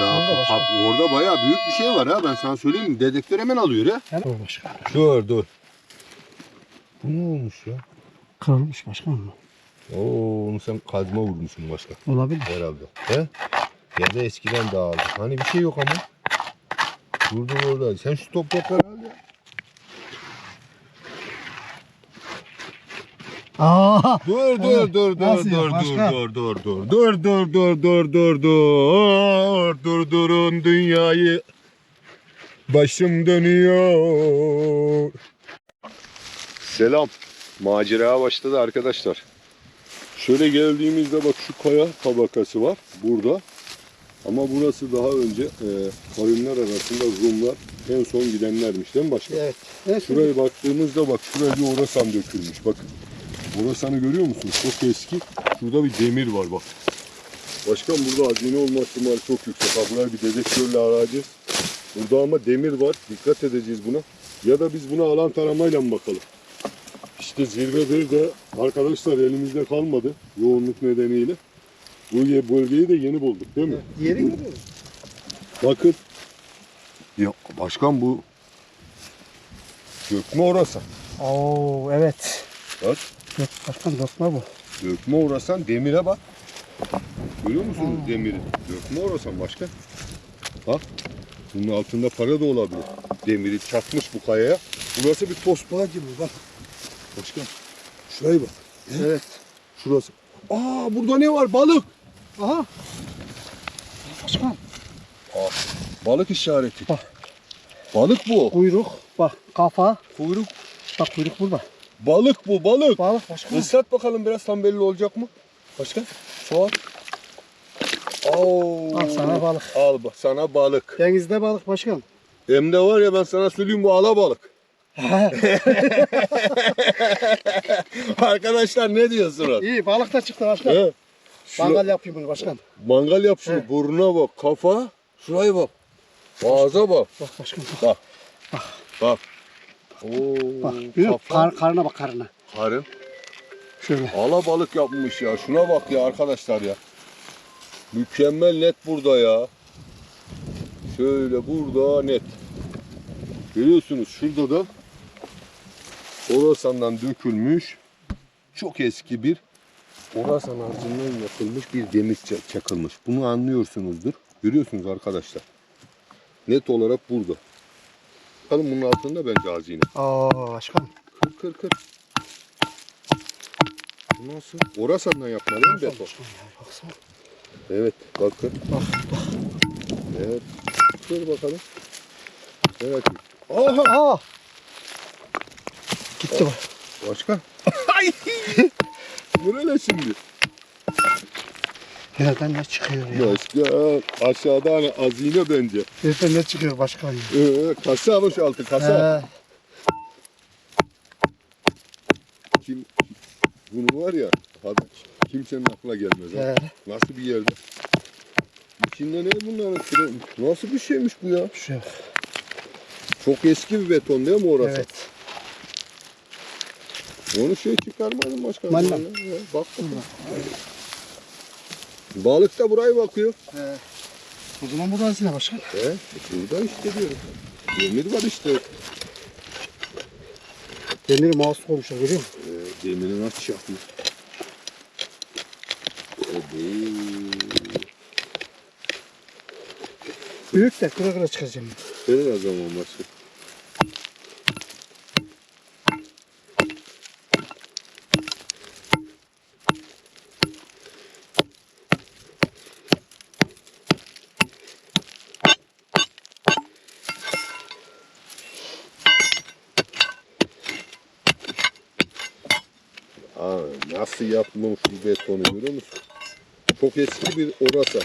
daha Orada ha, orada bayağı büyük bir şey var ha ben sana söyleyeyim mi? Dedektör hemen alıyor ya. Dur başkan. Dur dur. Bu ne olmuş ya? Kırılmış başkan. Oo onu sen kazma vurmuşsun başka Olabilir. herhalde. He? Ya da eskiden dağıldı. Hani bir şey yok ama. Dur orada. Sen şu toprakları al ya. Aa, Dur dur dur dur Nasıl ya, dur başka? dur dur dur dur dur dur dur dur dur durdurun dünyayı başım dönüyor. Selam. Macera başladı arkadaşlar. Şöyle geldiğimizde bak şu kaya tabakası var burada. Ama burası daha önce e, kavimler arasında Rumlar en son gidenlermiş değil mi başka? evet. Evet. Şuraya baktığımızda bak şuraya bir orasan dökülmüş bakın. Orasanı görüyor musun? Çok eski. Şurada bir demir var bak. Başkan burada hazine olma ihtimali çok yüksek. Ha buraya bir dedektörle arayacağız. Burada ama demir var. Dikkat edeceğiz buna. Ya da biz buna alan taramayla mı bakalım? İşte zirve de arkadaşlar elimizde kalmadı. Yoğunluk nedeniyle. Bu bölgeyi de yeni bulduk değil mi? Yeri görüyor Bakın. Ya başkan bu Gökme orasan. Oo evet. Bak. Yok başkan dokma bu. Dökme orasan demire bak. Görüyor musunuz demiri? Dökme orasan başka. Bak. Bunun altında para da olabilir. Demiri çakmış bu kayaya. Burası bir tosbağa gibi bak. Başka. Şuraya bak. Evet. Şurası. Aa burada ne var? Balık. Aha. Başkan. Balık işareti. Bak. Balık bu. Kuyruk. Bak kafa. Kuyruk. Bak kuyruk burada. Balık bu balık. Balık başkan. Islat bakalım biraz tam belli olacak mı? Başka? Soğan. Oo. Al sana balık. Al bak sana balık. Denizde balık başkan. Hem de var ya ben sana söyleyeyim bu alabalık. Arkadaşlar ne diyorsunuz? İyi balık da çıktı başkan. He. Şuna- Mangal yapayım bunu başkan. mangal yap şunu. He. Burnuna bak. Kafa. Şuraya bak. Ağza bak. Bak başkan. Bak. Bak. Oo, Bak. Görüyor musun? kafa, Kar, karnına bak karnına. karın. Şöyle. Alabalık yapmış ya. Şuna bak ya arkadaşlar ya. Mükemmel net burada ya. Şöyle burada net. Görüyorsunuz şurada da Orasan'dan dökülmüş çok eski bir Orasan harcından yapılmış bir demir ça- çakılmış. Bunu anlıyorsunuzdur. Görüyorsunuz arkadaşlar. Net olarak burada. Bakalım bunun altında bence hazine. Aa başkan. Kır kır kır. Bu nasıl? Orasan'dan yapma değil mi ya, baksana. Evet bakın. Bak Evet. Dur bakalım. Evet. Aha! Aa. Gitti bak. Başka? Ay! Bu ne şimdi? Nereden ne çıkıyor ya? Başka aşağıda hani hazine bence. Nereden ne çıkıyor başkan ya? Ee, kasa ama şu altı kasa. He. Kim bunu var ya hadi kimsenin aklına gelmez. ha. He. Nasıl bir yerde? İçinde ne bunların? Süre- Nasıl bir şeymiş bu ya? Şuraya bak. Çok eski bir beton değil mi orası? Evet. Onu şey çıkarmadın başka. Vallahi. Ya, Bak bakalım. Balık da buraya bakıyor. He. O zaman bu da hazine başkan. He, burada işte diyorum. Demir var işte. Demir mouse koymuşlar görüyor musun? Ee, demiri nasıl şey yapmış? Büyük de kıra kıra çıkacağım. Senin o zaman başka. Aa, nasıl yapılmış bu betonu görüyor musun? Çok eski bir orasa.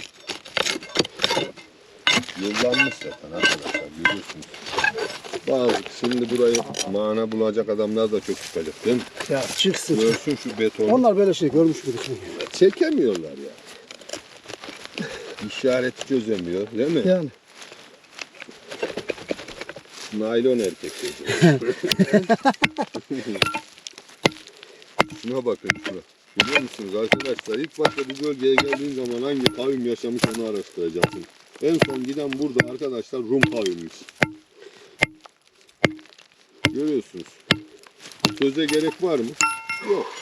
Yıllanmış zaten arkadaşlar görüyorsunuz. Bazı şimdi burayı mana bulacak adamlar da çok çıkacak değil mi? Ya çıksın. Görsün şu betonu. Onlar böyle şey görmüş müydük? Çekemiyorlar ya. İşareti çözemiyor değil mi? Yani. Naylon erkek çocuğu. şuna bakın şuna. Biliyor musunuz arkadaşlar ilk başta bu bölgeye geldiğin zaman hangi kavim yaşamış onu araştıracaksın. En son giden burada arkadaşlar Rum kavimimiz. Görüyorsunuz. Söze gerek var mı? Yok.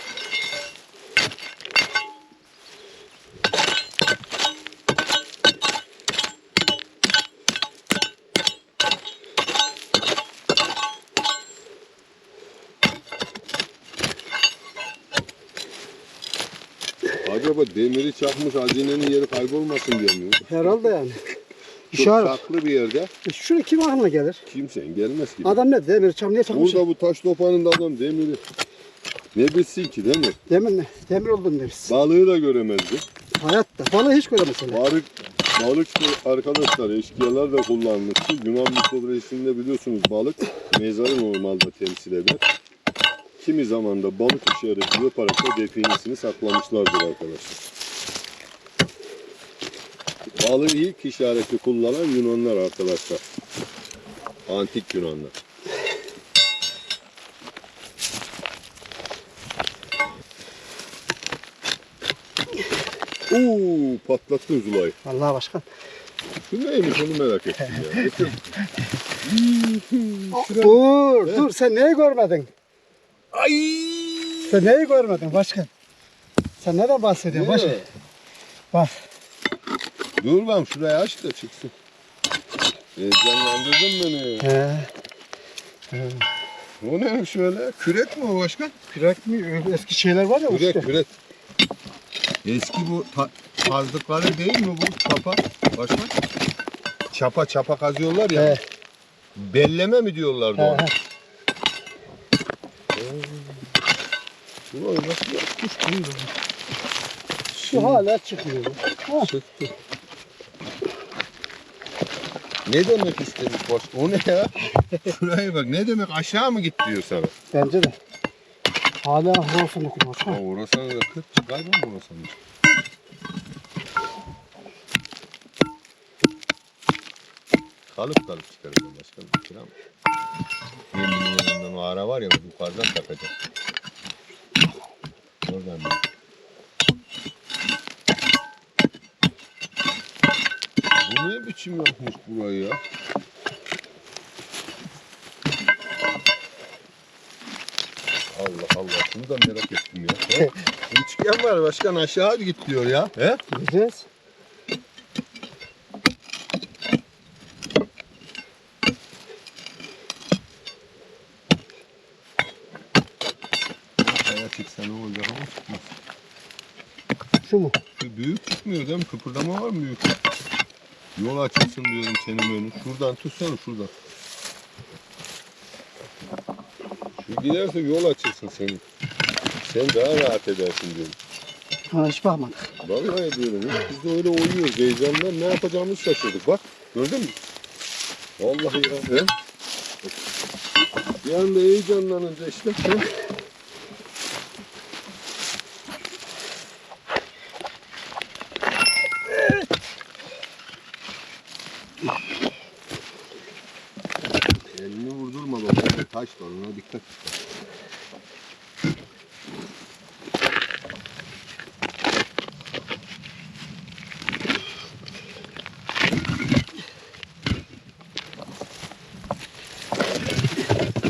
Acaba demiri çakmış hazinenin yeri kaybolmasın diye mi? Herhalde yani. Çok İşaret. saklı bir yerde E Şuraya kim aklına gelir? kimsenin gelmez gibi. Adam ne demir çam niye takmış? Burada bu taş topanında adam demiri ne bilsin ki değil mi? Demir ne? Demir oldum deriz. Balığı da göremezdi. Hayatta. Balığı hiç göremez. Balık, balık arkadaşlar eşkıyalar da kullanmıştı. Yunan mitolojisinde biliyorsunuz balık mezarı normalde temsil eder. Kimi zaman da balık işareti yaparak da definisini saklamışlardır arkadaşlar. Balığı ilk işareti kullanan Yunanlar arkadaşlar. Antik Yunanlar. Oo patlattın Zulay. Vallahi başkan. Bu neymiş onu merak ettim ya. Dur dur sen neyi görmedin? Ay! Sen neyi görmedin başkan? Sen neden bahsediyorsun başkan? Bak. Dur ben şurayı aç da çıksın. Heyecanlandırdın beni. He. O neymiş şöyle? Kürek mi o başkan? Kürek mi? Eski şeyler var ya Kürek işte. kürek. Eski bu ta- kazdıkları değil mi bu çapa? Başkan? Çapa çapa kazıyorlar ya. He. Belleme mi diyorlardı He, ona? he. Ulan nasıl da? Şu hala çıkmıyor. Ha. Çıktı. Ne demek istemiş boş? O ne ya? Şuraya bak. Ne demek aşağı mı git diyor sana? Bence de. Hala horsun okuyor. Ha, Ha. orası da kırk çıkar mı orası? Kalıp kalıp çıkaracağım başkanım. Kira mı? Geminin yanından o ara var ya yukarıdan takacak. Oradan bir. Bu ne biçim yapmış burayı ya? Allah Allah şunu da merak ettim ya. He? Üçgen var başkan aşağı git diyor ya. He? Gideceğiz. Kaya çıksa ne olacak ama çıkmaz. Şu mu? Şu büyük çıkmıyor değil mi? Kıpırdama var mı büyük? Yol açılsın diyorum senin önün. Şuradan tutsana şuradan. Şu giderse yol açılsın senin. Sen daha rahat edersin diyorum. Ha, hiç bakmadık. Vallahi diyorum ya. Biz de öyle oynuyoruz. Heyecandan ne yapacağımızı şaşırdık. Bak gördün mü? Vallahi ya. He? Bir anda heyecanlanınca işte. He? Elini vurdurma orada Taş var ona dikkat et.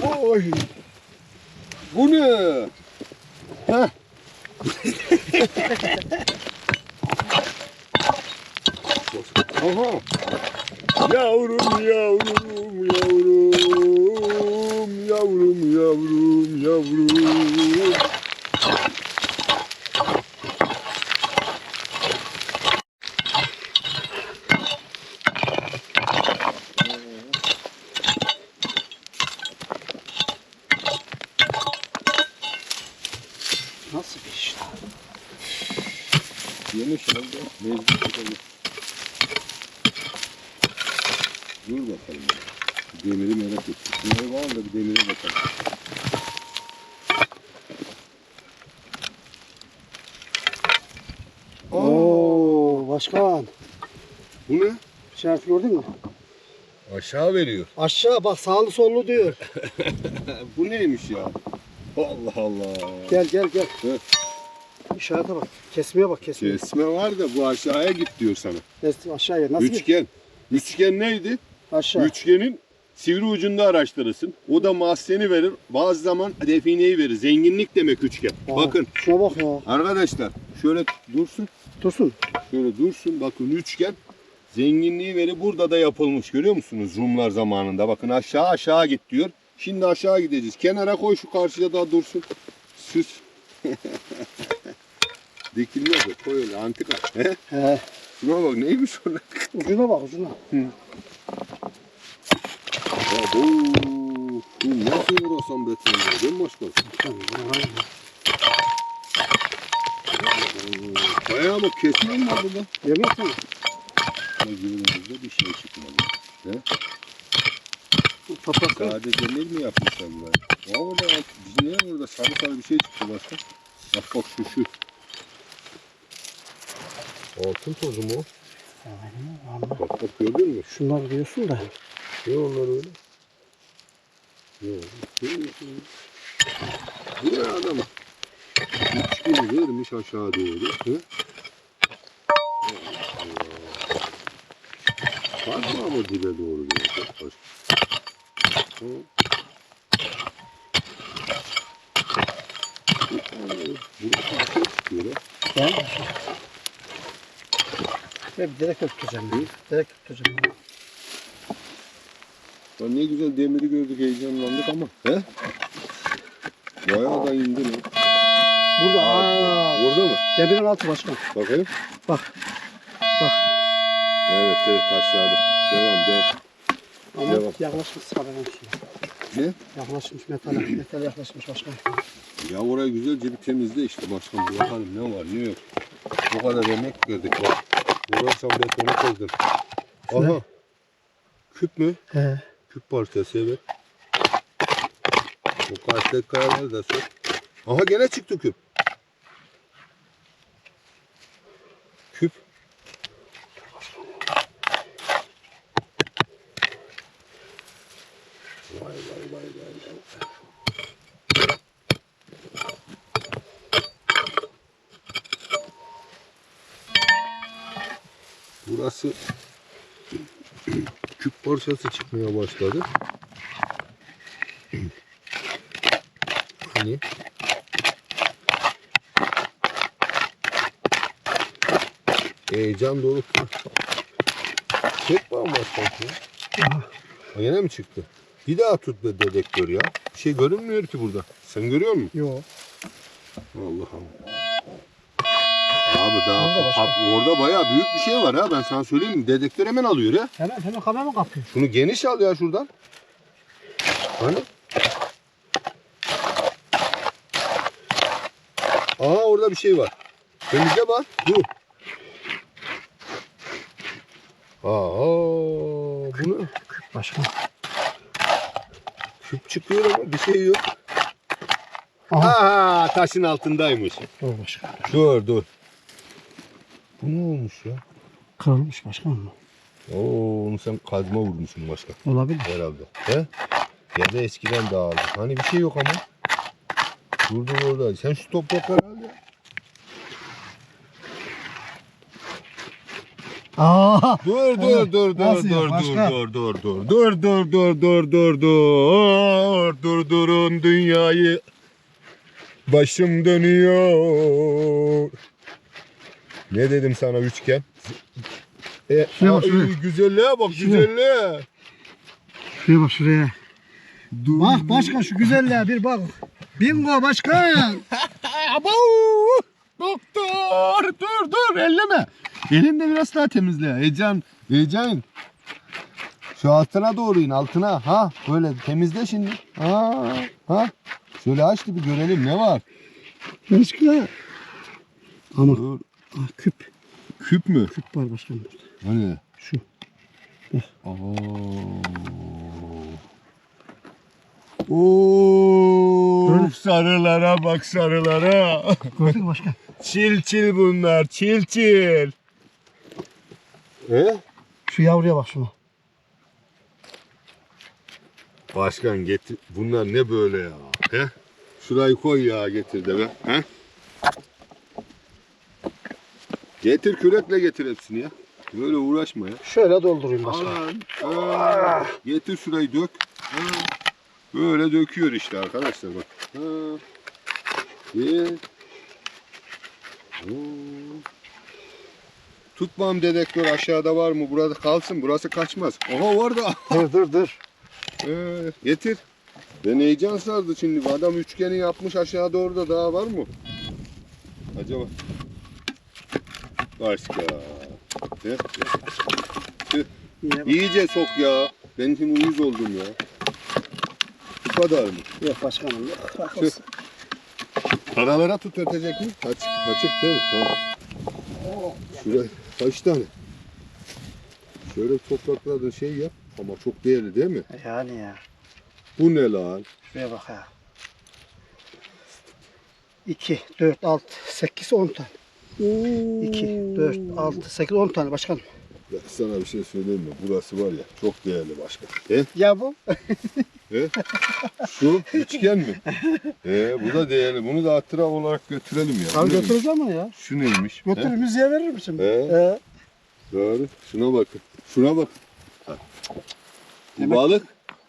Oy. Bu ne? Heh. Aha. Yavrum yavrum yavrum yavrum yavrum yavrum. Nasıl bir iş? Yemiş oldu. Mecbur tutalım. Dur bakalım. Demiri merak ettim. Şunları var da bir demire bakalım. Oo başkan. Bu ne? İşareti gördün mü? Aşağı veriyor. Aşağı bak sağlı sollu diyor. Bu neymiş ya? Allah Allah. Gel gel gel. Hı. İşarete bak. Kesmeye bak kesmeye. Kesme var da bu aşağıya git diyor sana. Kes, aşağıya nasıl? Üçgen. Üçgen neydi? Aşağı. Üçgenin sivri ucunda araştırırsın. O da mahzeni verir. Bazı zaman defineyi verir. Zenginlik demek üçgen. Aa, Bakın Şuna bak ya. arkadaşlar şöyle dursun. Dursun. Şöyle dursun. Bakın üçgen zenginliği veri burada da yapılmış. Görüyor musunuz? Rumlar zamanında. Bakın aşağı aşağı git diyor. Şimdi aşağı gideceğiz. Kenara koy şu karşıya da dursun. Süs. Dikiliyor da koy öyle antika. He? He. Şuna bak neymiş orada? Ucuna bak ucuna. Ya bu, bu nasıl uğraşan betonla değil mi başkanım? Bayağı kesme mi var burada? Yemek mi? Gözümüzde bir şey çıkmadı. Toprak. Sade demir mi yapmışlar bunlar? Ya orada biz niye orada sarı sarı bir şey çıktı başka? Bak bak şu şu. Altın tozu mu o? Bak bak gördün mü? Şunlar diyorsun da. Ne onlar öyle? Yok. Bu ne adam? Üç gün vermiş aşağı doğru. Hı? Var mı ama dibe doğru geliyor. Tamam. Ben bir direk öptüreceğim. Direk öptüreceğim. Ya ne güzel demiri gördük heyecanlandık ama. He? Bayağı da indi lan. Burada. Aa, Orada mı? demirin altı başkan. Bakayım. Bak. Bak. Evet evet aşağıda. Devam devam. Ama Devam. yaklaşmış şey. Ne? Yaklaşmış metal. metal yaklaşmış başkan. Ya orayı güzelce bir temizle işte başkan bir bakalım ne var ne yok. Bu kadar emek verdik bak. Uğraşsan betonu koydun. Aha. Küp mü? He. Küp parçası evet. Bu kaçlık kayaları da sok. Aha gene çıktı küp. Küp. Vay vay vay vay. vay. Burası küp parçası çıkmaya başladı. Hani? Heyecan var mı sanki? Aha. Ha, Yine mi çıktı? Bir daha tut be dedektör ya. Bir şey görünmüyor ki burada. Sen görüyor musun? Yok. Allah Allah. Abi daha Orada başka. ha, orada bayağı büyük bir şey var ha ben sana söyleyeyim mi? Dedektör hemen alıyor ya. Hemen hemen kamera kapıyor. Şunu geniş al ya şuradan. Hani? Aha orada bir şey var. Temizle bak. Dur. Aa, bu ne? Başkan. Küp çıkıyor ama bir şey yok. Aha. Aa, taşın altındaymış. Dur başkan. Dur dur. Bu ne olmuş ya? Kırılmış başkan mı? Oo, onu sen kazma vurmuşsun başka. Olabilir. Herhalde. He? Ya da eskiden dağıldı. Hani bir şey yok ama. Durdur orada. Sen şu toprakları al ya. Aa. Dur dur dur dur Nasıl dur ya? dur Başka? dur dur dur dur dur dur dur dur dur durdurun dünyayı başım dönüyor ne dedim sana üçgen e, Şuraya bak, ay, şuraya. güzelliğe bak Şuraya. güzelliğe Şuraya bak şuraya. dur Bak başkan şu güzelliğe bir bak. Bingo başkan. Abo! Doktor! Dur dur elleme. Elinde biraz daha temizle. Heyecan. Heyecan. Şu altına doğru in altına. Ha böyle temizle şimdi. Ha ha. Şöyle aç bir görelim ne var. Başka. Ama Dur. Ah, küp. Küp mü? Küp var başkan burada. Hani? Şu. Oo. Oo, Böyle. sarılara bak sarılara. Gördün mü başkan? çil çil bunlar, çil çil. E? Şu yavruya bak şuna. Başkan getir. Bunlar ne böyle ya? He? Şurayı koy ya getir de be. He? Getir kürekle getir hepsini ya. Böyle uğraşma ya. Şöyle doldurayım başkan. Alan. Aa, Getir şurayı dök. Ha. Böyle döküyor işte arkadaşlar bak. Ha. Bir. Oo. Tutmam dedektör aşağıda var mı? Burada kalsın. Burası kaçmaz. Oha var da. Dur dur dur. Ee, getir. Ben heyecan sardı şimdi. Adam üçgeni yapmış aşağı doğru da daha var mı? Acaba? Başka. Tüh, tüh. İyice sok ya. Ben şimdi uyuz oldum ya. Bu kadar mı? Yok başkanım yok. Bak Tüh. olsun. Paralara tut ötecek mi? Kaç, kaçık değil mi? Tamam. Şuraya kaç tane? Şöyle topraklardan şey yap. Ama çok değerli değil mi? Yani ya. Bu ne lan? Şuraya bak ya. 2, 4, 6, 8, 10 tane. 2, 4, 6, 8, 10 tane başkanım. Ya sana bir şey söyleyeyim mi? Burası var ya çok değerli başka. He? Ya bu? He? Şu üçgen mi? He, bu da değerli. Bunu da hatıra olarak götürelim ya. Bu Abi neymiş? götüreceğim ama ya. Şu neymiş? He? Götür müziğe verir misin? He. Ee, Doğru. Şuna bakın. Şuna bak. Ha. Bu Demek- balık.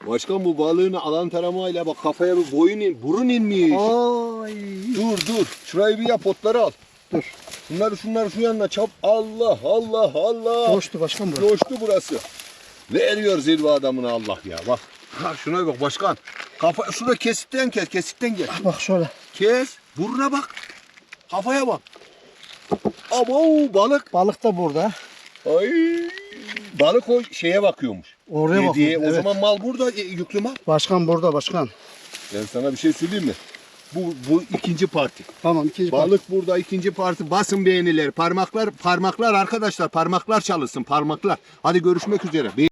Başkan bu balığın alan taramayla bak kafaya bir boyun in, burun inmiş. Ay. Dur dur. Şurayı bir yap otları al. Dur. Şunları şunları şu yanına çap. Allah Allah Allah. Coştu başkan bu. Coştu burası. Veriyor zirve adamına Allah ya bak. Ha şuna bak başkan. Kafa şurada kesitten kes, kesitten gel. Bak şöyle. Kes. Buruna bak. Kafaya bak. Abo balık. Balık da burada. Ay. Balık o şeye bakıyormuş. Oraya bak. Yediğe. O Evet. zaman mal burada e, yüklü mal. Başkan burada başkan. Ben sana bir şey söyleyeyim mi? Bu bu ikinci parti. Tamam ikinci Balık burada ikinci parti. Basın beğenileri. Parmaklar parmaklar arkadaşlar parmaklar çalışsın parmaklar. Hadi görüşmek üzere. Be-